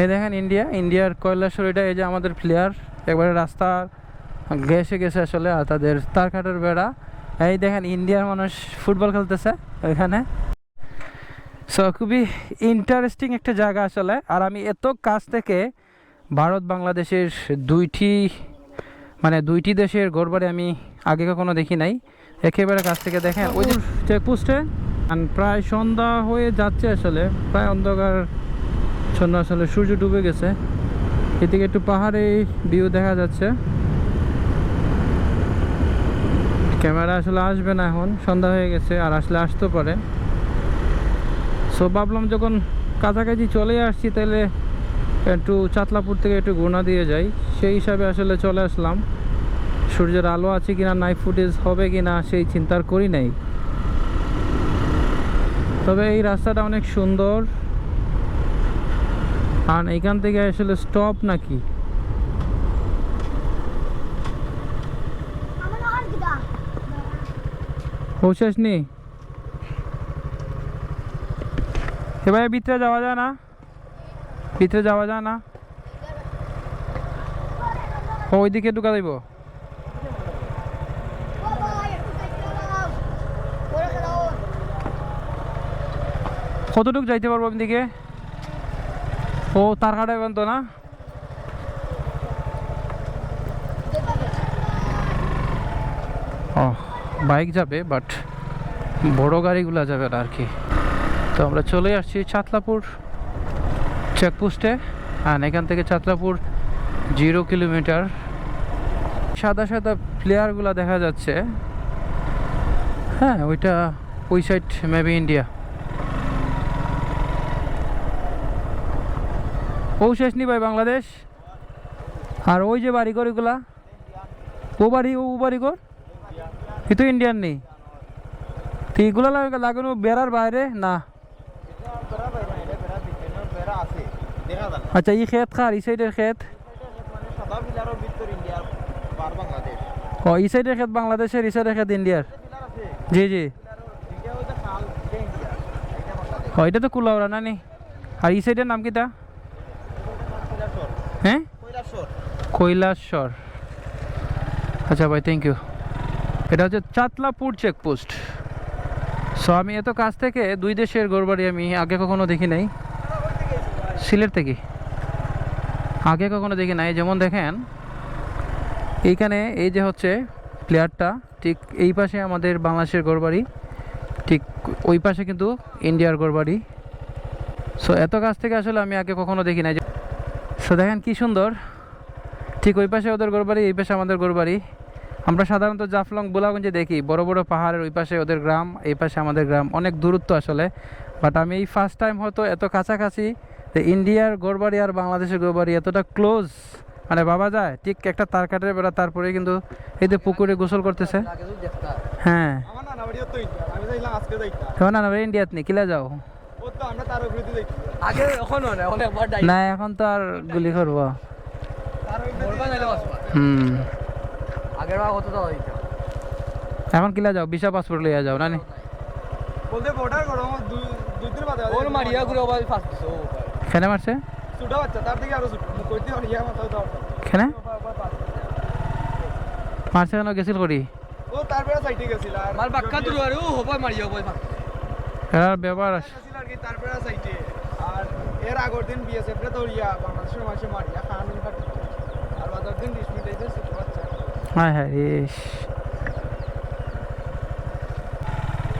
এই দেখেন ইন্ডিয়া ইন্ডিয়ার কৈলাসর এটা এই যে আমাদের প্লেয়ার একবারে রাস্তা গেছে গেছে আসলে আর তাদের তার কাটার বেড়া। এই দেখেন ইন্ডিয়ার মানুষ ফুটবল খেলতেছে ওইখানে সো খুবই ইন্টারেস্টিং একটা জায়গা আসলে। আর আমি এত কাছ থেকে ভারত বাংলাদেশের দুইটি মানে দুইটি দেশের গড়বাড়ি আমি আগে কখনো দেখি নাই। একেবারে কাছ থেকে দেখেন। ওই যে চেকপোস্টে। প্রায় সন্ধ্যা হয়ে যাচ্ছে আসলে প্রায় অন্ধকার ছন্ন আসলে সূর্য ডুবে গেছে। এদিকে একটু পাহাড়ে ভিউ দেখা যাচ্ছে। ক্যামেরা আসলে আসবে না এখন, সন্ধ্যা হয়ে গেছে, আর আসলে আসতে পারে। সো ভাবলাম যখন কাছাকাছি চলে আসছি, তাহলে একটু চাতলাপুর থেকে একটু ঘোনা দিয়ে যাই। সেই হিসাবে আসলে চলে আসলাম। সূর্যের আলো আছে কিনা নাইট ফুটেজ হবে কিনা, সেই চিন্তার করি নাই। তবে এই রাস্তাটা অনেক সুন্দর। আর এইখান থেকে আসলে স্টপ নাকি? পৌঁছাসনি এবারে ভিতরে যাওয়া যায় না? ভিতরে যাওয়া যায় না? ওইদিকে ঢুকা দেব কতটুক যাইতে পারব দিকে ও, তার কাটাবেন তো না? ও, বাইক যাবে বাট বড় গাড়িগুলো যাবে না আর কি। তো আমরা চলে আসছি চাতলাপুর চেকপোস্টে আর এখান থেকে চাতলাপুর জিরো কিলোমিটার সাদা সাদা প্লেয়ারগুলো দেখা যাচ্ছে। হ্যাঁ ওইটা ওই সাইড মেবি ইন্ডিয়া পৌঁছাসনি ভাই বাংলাদেশ। আর ওই যে বাড়িঘর এগুলা, ও বাড়ি, ও বাড়িঘর? এ তো ইন্ডিয়ান নেই। তো এগুলো লাগ- লাগানো বেড়ার বাইরে? না। আচ্ছা এই ক্ষেত খার এই সাইডের ক্ষেত? ও, এই সাইডের ক্ষেত বাংলাদেশের, এই সাইডের ক্ষেত ইন্ডিয়ার জি জি। ও, এটা তো কুলাউড়া না নি আর এই সাইডের নাম কিটা হ্যাঁ? কৈলাসর। আচ্ছা ভাই থ্যাংক ইউ এটা হচ্ছে চাতলাপুর চেকপোস্ট সো আমি এত কাছ থেকে দুই দেশের গড়বাড়ি আমি আগে কখনো দেখি নাই। সিলেট থেকে? আগে কখনো দেখি নাই। যেমন দেখেন এইখানে এই যে হচ্ছে প্লেয়ারটা ঠিক এই পাশে আমাদের বাংলাদেশের গড়বাড়ি ঠিক ওই পাশে কিন্তু ইন্ডিয়ার গড়বাড়ি সো এত কাছ থেকে আসলে আমি আগে কখনো দেখি নাই সো দেখেন কি সুন্দর। ঠিক ওই পাশে ওদের গড়বাড়ি এই পাশে আমাদের গড়বাড়ি আমরা সাধারণত জাফলং বোলাগঞ্জে দেখি বড় বড় পাহাড়ের ওই পাশে ওদের গ্রাম এই পাশে আমাদের গ্রাম। অনেক দূরত্ব আসলে। বাট আমি এই ফার্স্ট টাইম হয়তো এত কাছাকাছি যে ইন্ডিয়ার গড়বাড়ি আর বাংলাদেশের গড়বাড়ি এতটা ক্লোজ মানে বাবা যায় ঠিক একটা তার কাটের বেড়া তারপরে কিন্তু এই যে পুকুরে গোসল করতেছে। হ্যাঁ। কেমন না ইন্ডিয়াত নেই কিলা যাও? আগে এখনও না না তো আর গুলি করব। হুম। আগের বার কত দাও এখন কিলা যাও বিশা পাসপোর্ট লইয়া যাও না নি? বলতে করো দুই দুই দিন বাদে ওর মারিয়া ঘুরে আবার দিছো খেনে মারছে? ছোটা বাচ্চা তার থেকে আরও ছোট। মুখ করতে পারি ইয়া মাথা দাও মারছে কেন গেছিল করি? ও তারপরে সাইটে গেছিল আর মার বাক্কা দূর আর ও হবা মারিয়া ওই আছে। তারপরে সাইটে আর এর আগের দিন বিএসএফ রে দৌড়িয়া বাংলাদেশের মাসে মারিয়া কানুন কাটে আর বাজার দিন ডিসমিট হয়েছে হ্যাঁ হ্যাঁ ইস।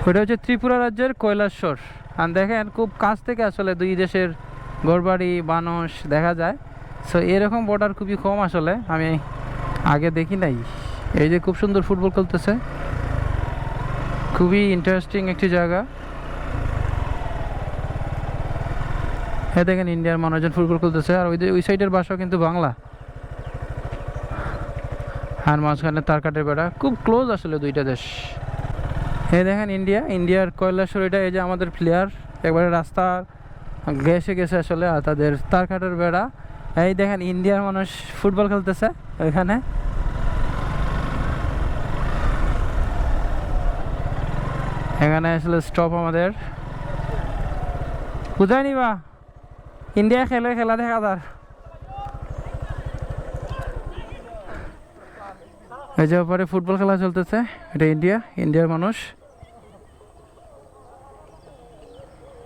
ওটা হচ্ছে ত্রিপুরা রাজ্যের কৈলাসর। আর দেখেন খুব কাছ থেকে আসলে দুই দেশের গড়বাড়ি মানুষ দেখা যায়। সো এরকম বর্ডার খুবই কম আসলে আমি আগে দেখি নাই। এই যে খুব সুন্দর ফুটবল খেলতেছে। খুবই ইন্টারেস্টিং একটি জায়গা। হ্যাঁ দেখেন ইন্ডিয়ার মানুষজন ফুটবল খেলতেছে। আর ওই ওই সাইডের বাসাও কিন্তু বাংলা। আর মাঝখানে তার কাটের বেড়া। খুব ক্লোজ আসলে দুইটা দেশ। এই দেখেন ইন্ডিয়া। ইন্ডিয়ার কৈলাসর এটা এই যে আমাদের প্লেয়ার একবারে রাস্তা গেছে গেছে আসলে, আর তাদের তার কাটের বেড়া। এই দেখেন ইন্ডিয়ার মানুষ ফুটবল খেলতেছে ওইখানে। এখানে আসলে স্টপ আমাদের। কোথায় নিবা? ইন্ডিয়া খেলে খেলা দেখা যার এই যে ওপারে ফুটবল খেলা চলতেছে, এটা ইন্ডিয়া ইন্ডিয়ার মানুষ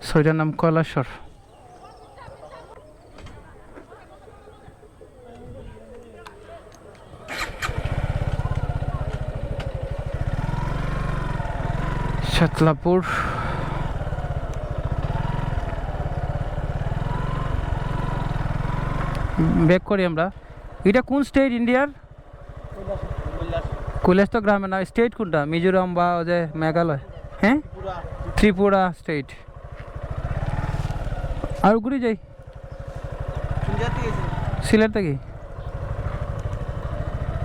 সইটার নাম কৈলাসর শাতলাপুর ব্যাক করি আমরা। এটা কোন স্টেট ইন্ডিয়ার কৈলাস তো গ্রামে না স্টেট কোনটা? মিজোরাম বা ওই যে মেঘালয়? হ্যাঁ? ত্রিপুরা। স্টেট আর ঘুরে যাই। সিলেট থেকে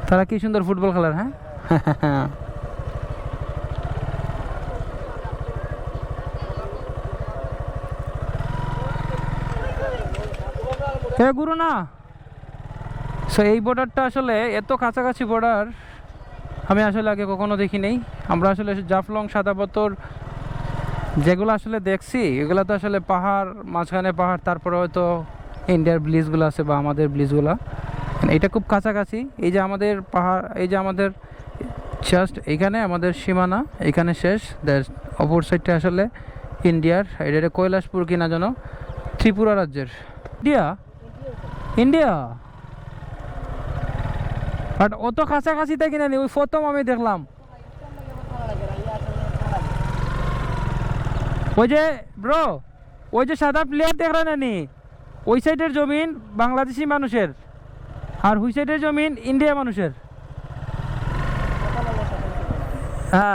তারা কি সুন্দর ফুটবল খেলার হ্যাঁ। এ গুরু না। সো এই বর্ডারটা আসলে এত কাছাকাছি বর্ডার আমি আসলে আগে কখনো দেখি নেই আমরা আসলে জাফলং, সাদা পাথর যেগুলো আসলে দেখছি, এগুলো তো আসলে পাহাড়, মাঝখানে পাহাড়, তারপরে হয়তো ইন্ডিয়ার ব্লিজগুলো আছে বা আমাদের ব্লিজগুলো এটা খুব কাছাকাছি। এই যে আমাদের পাহাড়, এই যে আমাদের জাস্ট এখানে, আমাদের সীমানা, এখানে শেষ। অপর সাইডটা আসলে ইন্ডিয়ার এটা কৈলাসপুর কিনা যেন ত্রিপুরা রাজ্যের। India India? বাট অত কাছাকাছি দেখি না ওই প্রথম আমি দেখলাম। ওই যে ব্রো ওই যে সাদা প্লেয়ার দেখ না নি? ওই সাইডের জমিন বাংলাদেশি মানুষের আর ওই সাইডের জমিন ইন্ডিয়া মানুষের। হ্যাঁ।